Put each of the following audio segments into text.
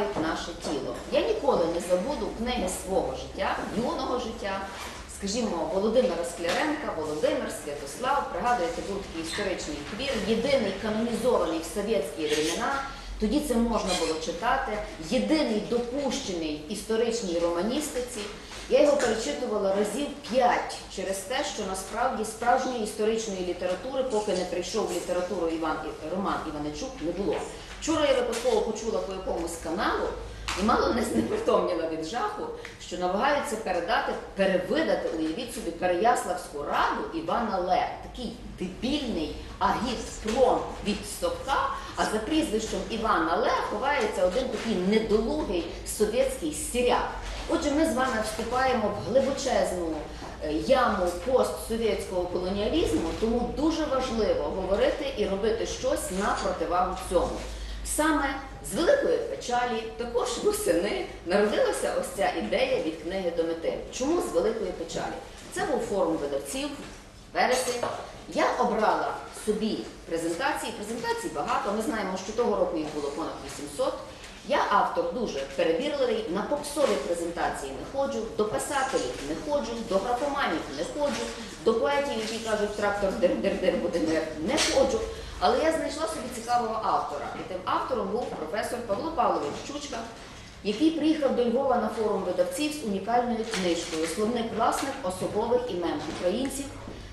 вбивають наше тіло. Я ніколи не забуду книги свого життя, юного життя. Скажімо, Володимира Скляренка, Володимир, Святослав, пригадуєте, був такий історичний твір, єдиний канонізований в совєтські времена. Тоді це можна було читати. Єдиний допущений історичній романістиці. Я його перечитувала разів п'ять через те, що насправді справжньої історичної літератури, поки не прийшов в літературу Іван Роман Іваничук, не було. Вчора я випадково почула по якомусь каналу і мало не знепритомніла від жаху, що намагаються передати, перевидати, уявіть собі, Переяславську раду Івана Ле. Такий дебільний агітпром від Совка, а за прізвищем Івана Ле ховається один такий недолугий совєтський сіряк. Отже, ми з вами вступаємо в глибочезну е, яму постсовєтського колоніалізму, тому дуже важливо говорити і робити щось на противагу цьому. Саме з великої печалі, також восени, народилася ось ця ідея від книги до мети. Чому з великої печалі? Це був форум видавців, вересень. Я обрала собі презентації. Презентацій багато. Ми знаємо, що того року їх було понад 800. Я автор дуже перебірливий, на попсові презентації не ходжу, до писателів не ходжу, до графоманів не ходжу, до поетів, які кажуть трактор дир-дир-дир буде мир, не ходжу. Але я знайшла собі цікавого автора. І тим автором був професор Павло Павлович Чучка, який приїхав до Львова на форум видавців з унікальною книжкою Словник власних особових імен українців,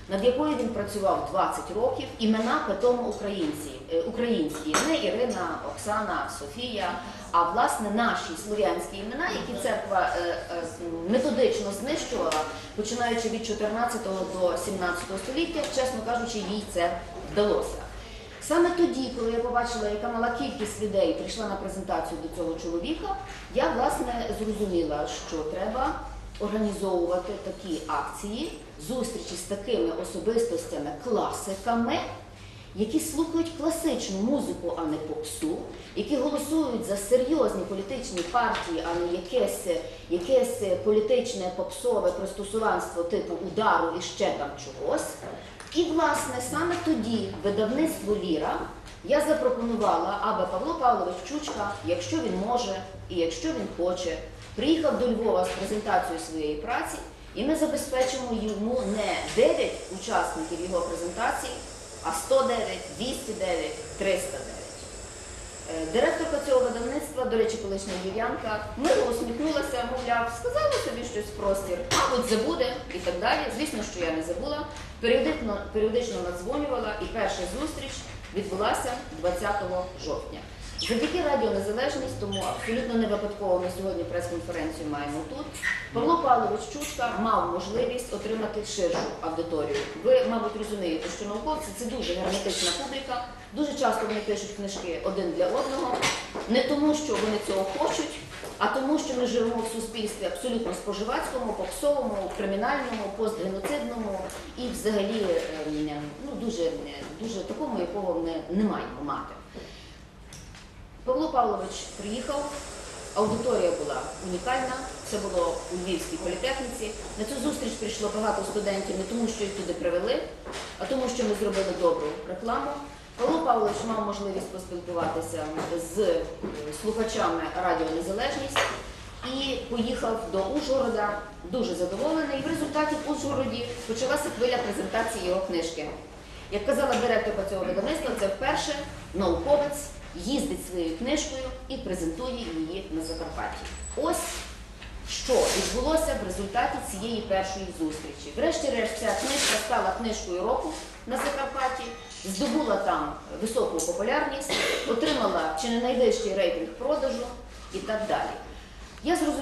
над якою він працював 20 років. Імена питому українці, е, українські, не Ірина, Оксана, Софія, а власне наші слов'янські імена, які церква е, е, методично знищувала, починаючи від 14 до 17 століття, чесно кажучи, їй це вдалося. Саме тоді, коли я побачила, яка мала кількість людей прийшла на презентацію до цього чоловіка, я власне зрозуміла, що треба організовувати такі акції, зустрічі з такими особистостями, класиками, які слухають класичну музику, а не попсу, які голосують за серйозні політичні партії, а не якесь, якесь політичне попсове пристосуванство типу удару і ще там чогось. І, власне, саме тоді видавництво Ліра я запропонувала, аби Павло Павлович Чучка, якщо він може і якщо він хоче, приїхав до Львова з презентацією своєї праці, і ми забезпечимо йому не 9 учасників його презентації, а 109, 209, 309. Цього видавництва, до речі, колишня львів'янка, мило усміхнулася, мовляв, сказала собі щось в простір, мабуть, забуде і так далі. Звісно, що я не забула. Періодично надзвонювала, і перша зустріч відбулася 20 жовтня. Завдяки Радіо Незалежність, тому абсолютно не випадково ми сьогодні прес-конференцію маємо тут. Павло Павлович Чучка мав можливість отримати ширшу аудиторію. Ви, мабуть, розумієте, що науковці це дуже герметична публіка. Дуже часто вони пишуть книжки один для одного, не тому, що вони цього хочуть, а тому, що ми живемо в суспільстві абсолютно споживацькому, попсовому, кримінальному, постгеноцидному і взагалі ем, ну, дуже, дуже такому, якого ми не маємо мати. Павло Павлович приїхав, аудиторія була унікальна, це було у Львівській політехніці. На цю зустріч прийшло багато студентів не тому, що їх туди привели, а тому, що ми зробили добру рекламу. Павло Павлович мав можливість поспілкуватися з е, слухачами Радіо Незалежність і поїхав до Ужгорода дуже задоволений. І в результаті в Ужгороді почалася хвиля презентації його книжки. Як казала директорка цього видавництва, це вперше науковець їздить своєю книжкою і презентує її на Закарпатті. Ось що відбулося в результаті цієї першої зустрічі. Врешті-решт, ця книжка стала книжкою року на Закарпатті, здобула там високу популярність, отримала чи не найвищий рейтинг продажу і так далі. Я зрозуміла,